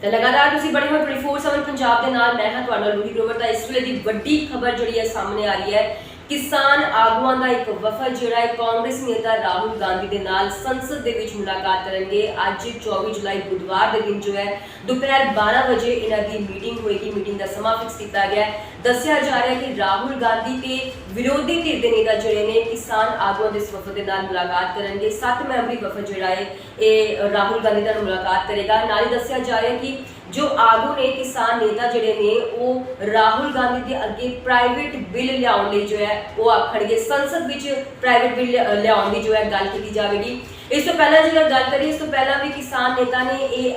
ਤੇ ਲਗਾਤਾਰ ਤੁਸੀਂ ਬੜੇ ਹੋਏ 24/7 ਪੰਜਾਬ ਦੇ ਨਾਲ, ਮੈਂ ਹਾਂ ਤੁਹਾਡਾ ਲੂਹੀ ਗਰੋਵਰ ਦਾ ਇਸ ਵੇਲੇ ਦੀ ਵੱਡੀ ਖਬਰ ਜਿਹੜੀ ਹੈ ਸਾਹਮਣੇ ਆ ਰਹੀ ਹੈ ਕਿਸਾਨ ਆਗੂਆਂ ਦਾ ਇੱਕ ਵਫਦ ਜਿਹੜਾ ਹੈ, ਕਾਂਗਰਸ ਨੇਤਾ ਰਾਹੁਲ ਗਾਂਧੀ ਦੇ ਨਾਲ ਸੰਸਦ ਦੇ ਵਿੱਚ ਮੁਲਾਕਾਤ ਕਰਨਗੇ। ਅੱਜ 24 ਜੁਲਾਈ ਬੁੱਧਵਾਰ ਦੇ ਦਿਨ ਜੋ ਹੈ, ਦੁਪਹਿਰ 12 ਵਜੇ ਇਹਨਾਂ ਦੀ ਮੀਟਿੰਗ ਹੋਏਗੀ। ਮੀਟਿੰਗ ਦਾ ਸਮਾਂ ਫਿਕਸ ਕੀਤਾ ਗਿਆ ਹੈ। ਦੱਸਿਆ ਜਾ ਰਿਹਾ ਹੈ ਕਿ ਰਾਹੁਲ ਗਾਂਧੀ ਤੇ ਵਿਰੋਧੀ ਧਿਰ ਦੇ ਨੇਤਾ ਜਿਹੜੇ ਨੇ, ਕਿਸਾਨ ਆਗੂਆਂ ਦੇ ਇਸ ਵਫਦ ਦੇ ਨਾਲ ਮੁਲਾਕਾਤ ਕਰਨਗੇ। ਸੱਤ ਮੈਂਬਰੀ ਵਫਦ ਜਿਹੜਾ ਹੈ, ਇਹ ਰਾਹੁਲ ਗਾਂਧੀ ਨਾਲ ਮੁਲਾਕਾਤ ਕਰੇਗਾ। ਨਾਲ ਹੀ ਦੱਸਿਆ ਜਾ ਰਿਹਾ ਹੈ ਕਿ ਜੋ ਆਗੂ ਨੇ, ਕਿਸਾਨ ਨੇਤਾ ਜਿਹੜੇ ਨੇ, ਉਹ ਰਾਹੁਲ ਗਾਂਧੀ ਦੇ ਅੱਗੇ ਪ੍ਰਾਈਵੇਟ ਬਿੱਲ ਲਿਆਉਣ ਲਈ ਜੋ ਹੈ ਉਹ ਆਖਣਗੇ, ਸੰਸਦ ਵਿੱਚ ਪ੍ਰਾਈਵੇਟ ਬਿੱਲ ਲਿਆਉਣ ਦੀ ਜੋ ਹੈ ਗੱਲ ਕੀਤੀ ਜਾਵੇਗੀ। ਇਸ ਤੋਂ ਪਹਿਲਾਂ ਜੇਕਰ ਗੱਲ ਕਰੀਏ, ਇਸ ਤੋਂ ਪਹਿਲਾਂ ਵੀ ਕਿਸਾਨ ਨੇਤਾ ਨੇ ਇਹ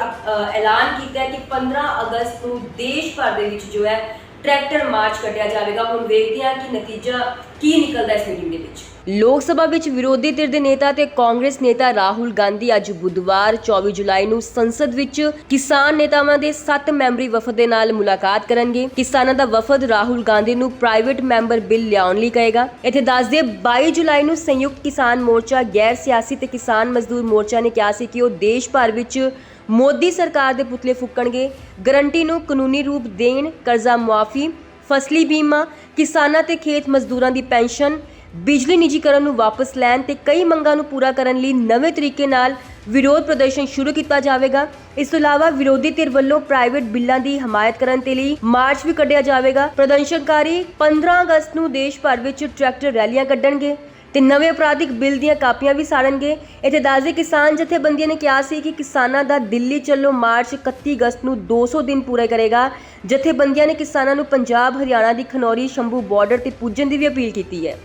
ਐਲਾਨ ਕੀਤਾ ਕਿ 15 ਅਗਸਤ ਨੂੰ ਦੇਸ਼ ਭਰ ਦੇ ਵਿੱਚ ਜੋ ਹੈ, ਟਰੈਕਟਰ ਮਾਰਚ ਕੱਢਿਆ ਜਾਵੇਗਾ। ਹੁਣ ਵੇਖਦੇ ਹਾਂ ਕਿ ਨਤੀਜਾ ਕੀ ਨਿਕਲਦਾ ਇਸ ਮੀਟਿੰਗ ਦੇ ਵਿੱਚ। ਲੋਕ ਸਭਾ ਵਿੱਚ ਵਿਰੋਧੀ ਧਿਰ ਦੇ ਨੇਤਾ ਤੇ ਕਾਂਗਰਸ ਨੇਤਾ ਰਾਹੁਲ ਗਾਂਧੀ ਅੱਜ ਬੁੱਧਵਾਰ 24 ਜੁਲਾਈ ਨੂੰ ਸੰਸਦ ਵਿੱਚ ਕਿਸਾਨ ਨੇਤਾਵਾਂ ਦੇ 7 ਮੈਂਬਰੀ ਵਫਦ ਦੇ ਨਾਲ ਮੁਲਾਕਾਤ ਕਰਨਗੇ। ਕਿਸਾਨਾਂ ਦਾ ਵਫਦ ਰਾਹੁਲ ਗਾਂਧੀ ਨੂੰ ਪ੍ਰਾਈਵੇਟ ਮੈਂਬਰ ਬਿੱਲ ਲਿਆਉਣ ਲਈ ਕਹੇਗਾ। ਇੱਥੇ ਦੱਸ ਦਈਏ 22 ਜੁਲਾਈ ਨੂੰ ਸੰਯੁਕਤ ਕਿਸਾਨ ਮੋਰਚਾ, ਗੈਰ ਸਿਆਸੀ ਤੇ ਕਿਸਾਨ ਮਜ਼ਦੂਰ ਮੋਰਚਾ ਨੇ ਕਿਹਾ ਸੀ ਕਿ ਉਹ ਦੇਸ਼ ਭਰ ਵਿੱਚ ਮੋਦੀ ਸਰਕਾਰ ਦੇ ਪੁਤਲੇ ਫੂਕਣਗੇ। ਗਰੰਟੀ ਨੂੰ ਕਾਨੂੰਨੀ ਰੂਪ ਦੇਣ, ਕਰਜ਼ਾ ਮੁਆਫੀ, ਫਸਲੀ ਬੀਮਾ, ਕਿਸਾਨਾਂ ਤੇ ਖੇਤ ਮਜ਼ਦੂਰਾਂ ਦੀ ਪੈਨਸ਼ਨ ਬਿਜਲੀ ਨਿੱਜੀਕਰਨ ਨੂੰ ਵਾਪਸ ਲੈਣ ਤੇ ਕਈ ਮੰਗਾਂ ਨੂੰ ਪੂਰਾ ਕਰਨ ਲਈ ਨਵੇਂ ਤਰੀਕੇ ਨਾਲ ਵਿਰੋਧ ਪ੍ਰਦਰਸ਼ਨ ਸ਼ੁਰੂ ਕੀਤਾ ਜਾਵੇਗਾ। ਇਸ ਤੋਂ ਇਲਾਵਾ ਵਿਰੋਧੀ ਧਿਰ ਵੱਲੋਂ ਪ੍ਰਾਈਵੇਟ ਬਿੱਲਾਂ ਦੀ ਹਮਾਇਤ ਕਰਨ ਦੇ ਲਈ ਮਾਰਚ ਵੀ ਕੱਢਿਆ ਜਾਵੇਗਾ। ਪ੍ਰਦਰਸ਼ਨਕਾਰੀ 15 ਅਗਸਤ ਨੂੰ ਦੇਸ਼ ਭਰ ਵਿੱਚ ਟਰੈਕਟਰ ਰੈਲੀਆਂ ਕੱਢਣਗੇ ਤੇ ਨਵੇਂ ਅਪਰਾਧਿਕ ਬਿੱਲ ਦੀਆਂ ਕਾਪੀਆਂ ਵੀ ਸਾੜਨਗੇ। ਇੱਥੇ ਦੱਸਦੇ ਕਿਸਾਨ ਜਥੇਬੰਦੀਆਂ ਨੇ ਕਿਹਾ ਸੀ ਕਿ ਕਿਸਾਨਾਂ ਦਾ ਦਿੱਲੀ ਚੱਲੋ ਮਾਰਚ 31 ਅਗਸਤ ਨੂੰ 200 ਦਿਨ ਪੂਰੇ ਕਰੇਗਾ। ਜਥੇਬੰਦੀਆਂ ਨੇ ਕਿਸਾਨਾਂ ਨੂੰ ਪੰਜਾਬ, ਹਰਿਆਣਾ ਦੀ ਖਨੌਰੀ, ਸ਼ੰਭੂ ਬਾਰਡਰ ਤੇ ਪੁੱਜਣ ਦੀ ਵੀ ਅਪੀਲ ਕੀਤੀ ਹੈ।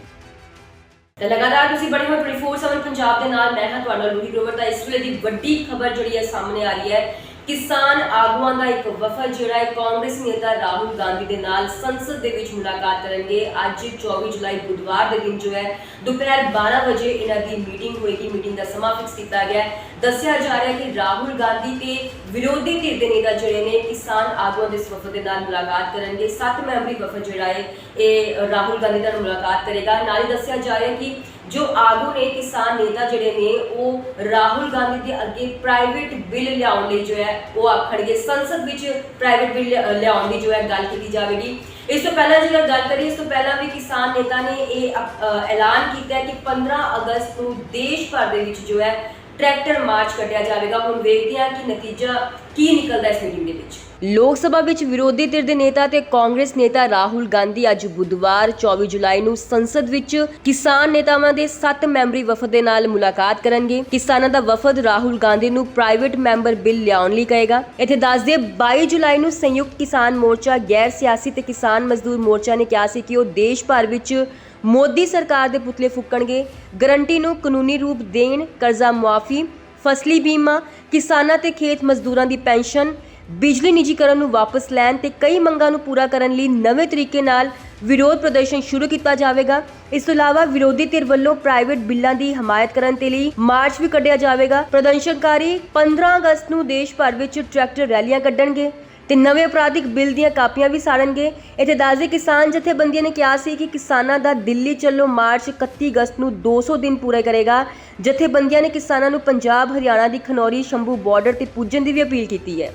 ਤੇ ਲਗਾਤਾਰ ਤੁਸੀਂ ਬੜੇ ਹੋਏ 24/7 ਪੰਜਾਬ ਦੇ ਨਾਲ, ਮੈਂ ਹਾਂ ਤੁਹਾਡਾ ਲੂਹੀ ਗਰੋਵਰ ਦਾ ਇਸ ਵੇਲੇ ਦੀ ਵੱਡੀ ਖਬਰ ਜਿਹੜੀ ਹੈ ਸਾਹਮਣੇ ਆ ਰਹੀ ਹੈ ਕਿਸਾਨ ਆਗੂਆਂ ਦਾ ਇੱਕ ਵਫਦ ਜਿਹੜਾ ਹੈ, ਕਾਂਗਰਸ ਨੇਤਾ ਰਾਹੁਲ ਗਾਂਧੀ ਦੇ ਨਾਲ ਸੰਸਦ ਦੇ ਵਿੱਚ ਮੁਲਾਕਾਤ ਕਰਨਗੇ। ਅੱਜ 24 ਜੁਲਾਈ ਬੁੱਧਵਾਰ ਦੇ ਦਿਨ ਜੋ ਹੈ, ਦੁਪਹਿਰ 12 ਵਜੇ ਇਹਨਾਂ ਦੀ ਮੀਟਿੰਗ ਹੋਏਗੀ। ਮੀਟਿੰਗ ਦਾ ਸਮਾਂ ਫਿਕਸ ਕੀਤਾ ਗਿਆ ਹੈ। ਦੱਸਿਆ ਜਾ ਰਿਹਾ ਹੈ ਕਿ ਰਾਹੁਲ ਗਾਂਧੀ ਤੇ ਵਿਰੋਧੀ ਧਿਰ ਦੇ ਨੇਤਾ ਜਿਹੜੇ ਨੇ, ਕਿਸਾਨ ਆਗੂਆਂ ਦੇ ਇਸ ਵਫਦ ਦੇ ਨਾਲ ਮੁਲਾਕਾਤ ਕਰਨਗੇ। ਸੱਤ ਮੈਂਬਰੀ ਵਫਦ ਜਿਹੜਾ ਹੈ, ਇਹ ਰਾਹੁਲ ਗਾਂਧੀ ਨਾਲ ਮੁਲਾਕਾਤ ਕਰੇਗਾ। ਨਾਲ ਹੀ ਦੱਸਿਆ ਜਾ ਰਿਹਾ ਹੈ ਕਿ ਜੋ ਆਗੂ ਨੇ, ਕਿਸਾਨ ਨੇਤਾ ਜਿਹੜੇ ਨੇ, ਉਹ ਰਾਹੁਲ ਗਾਂਧੀ ਦੇ ਅੱਗੇ ਪ੍ਰਾਈਵੇਟ ਬਿੱਲ ਲਿਆਉਣ ਲਈ ਜੋ ਹੈ ਉਹ ਆਖਣਗੇ, ਸੰਸਦ ਵਿੱਚ ਪ੍ਰਾਈਵੇਟ ਬਿੱਲ ਲਿਆਉਣ ਦੀ ਜੋ ਹੈ ਗੱਲ ਕੀਤੀ ਜਾਵੇਗੀ। ਇਸ ਤੋਂ ਪਹਿਲਾਂ ਜੇਕਰ ਗੱਲ ਕਰੀਏ, ਇਸ ਤੋਂ ਪਹਿਲਾਂ ਵੀ ਕਿਸਾਨ ਨੇਤਾ ਨੇ ਇਹ ਐਲਾਨ ਕੀਤਾ ਕਿ 15 ਅਗਸਤ ਨੂੰ ਦੇਸ਼ ਭਰ ਦੇ ਵਿੱਚ ਜੋ ਹੈ, ਟਰੈਕਟਰ ਮਾਰਚ ਕੱਢਿਆ ਜਾਵੇਗਾ। ਹੁਣ ਵੇਖਦੇ ਹਾਂ ਕਿ ਨਤੀਜਾ ਕੀ ਨਿਕਲਦਾ ਇਸ ਮੀਟਿੰਗ ਦੇ ਵਿੱਚ। ਲੋਕ ਸਭਾ ਵਿੱਚ ਵਿਰੋਧੀ ਧਿਰ ਦੇ ਨੇਤਾ ਤੇ ਕਾਂਗਰਸ ਨੇਤਾ ਰਾਹੁਲ ਗਾਂਧੀ ਅੱਜ ਬੁੱਧਵਾਰ 24 ਜੁਲਾਈ ਨੂੰ ਸੰਸਦ ਵਿੱਚ ਕਿਸਾਨ ਨੇਤਾਵਾਂ ਦੇ 7 ਮੈਂਬਰੀ ਵਫਦ ਦੇ ਨਾਲ ਮੁਲਾਕਾਤ ਕਰਨਗੇ। ਕਿਸਾਨਾਂ ਦਾ ਵਫਦ ਰਾਹੁਲ ਗਾਂਧੀ ਨੂੰ ਪ੍ਰਾਈਵੇਟ ਮੈਂਬਰ ਬਿੱਲ ਲਿਆਉਣ ਲਈ ਕਹੇਗਾ। ਇੱਥੇ ਦੱਸ ਦਈਏ 22 ਜੁਲਾਈ ਨੂੰ ਸੰਯੁਕਤ ਕਿਸਾਨ ਮੋਰਚਾ, ਗੈਰ ਸਿਆਸੀ ਤੇ ਕਿਸਾਨ ਮਜ਼ਦੂਰ ਮੋਰਚਾ ਨੇ ਕਿਹਾ ਸੀ ਕਿ ਉਹ ਦੇਸ਼ ਭਰ ਵਿੱਚ ਮੋਦੀ ਸਰਕਾਰ ਦੇ ਪੁਤਲੇ ਫੂਕਣਗੇ। ਗਰੰਟੀ ਨੂੰ ਕਾਨੂੰਨੀ ਰੂਪ ਦੇਣ, ਕਰਜ਼ਾ ਮੁਆਫੀ, ਫਸਲੀ ਬੀਮਾ, ਕਿਸਾਨਾਂ ਤੇ ਖੇਤ ਮਜ਼ਦੂਰਾਂ ਦੀ ਪੈਨਸ਼ਨ ਬਿਜਲੀ ਨਿੱਜੀਕਰਨ ਨੂੰ ਵਾਪਸ ਲੈਣ ਤੇ ਕਈ ਮੰਗਾਂ ਨੂੰ ਪੂਰਾ ਕਰਨ ਲਈ ਨਵੇਂ ਤਰੀਕੇ ਨਾਲ ਵਿਰੋਧ ਪ੍ਰਦਰਸ਼ਨ ਸ਼ੁਰੂ ਕੀਤਾ ਜਾਵੇਗਾ। ਇਸ ਤੋਂ ਇਲਾਵਾ ਵਿਰੋਧੀ ਧਿਰ ਵੱਲੋਂ ਪ੍ਰਾਈਵੇਟ ਬਿੱਲਾਂ ਦੀ ਹਮਾਇਤ ਕਰਨ ਦੇ ਲਈ ਮਾਰਚ ਵੀ ਕੱਢਿਆ ਜਾਵੇਗਾ। ਪ੍ਰਦਰਸ਼ਨਕਾਰੀ 15 ਅਗਸਤ ਨੂੰ ਦੇਸ਼ ਭਰ ਵਿੱਚ ਟਰੈਕਟਰ ਰੈਲੀਆਂ ਕੱਢਣਗੇ ਤੇ ਨਵੇਂ ਅਪਰਾਧਿਕ ਬਿੱਲ ਦੀਆਂ ਕਾਪੀਆਂ ਵੀ ਸਾੜਨਗੇ। ਇੱਥੇ ਦੱਸਦੇ ਕਿਸਾਨ ਜਥੇਬੰਦੀਆਂ ਨੇ ਕਿਹਾ ਸੀ ਕਿ ਕਿਸਾਨਾਂ ਦਾ ਦਿੱਲੀ ਚੱਲੋ ਮਾਰਚ 31 ਅਗਸਤ ਨੂੰ 200 ਦਿਨ ਪੂਰੇ ਕਰੇਗਾ। ਜਥੇਬੰਦੀਆਂ ਨੇ ਕਿਸਾਨਾਂ ਨੂੰ ਪੰਜਾਬ, ਹਰਿਆਣਾ ਦੀ ਖਨੌਰੀ, ਸ਼ੰਭੂ ਬਾਰਡਰ ਤੇ ਪੁੱਜਣ ਦੀ ਵੀ ਅਪੀਲ ਕੀਤੀ ਹੈ।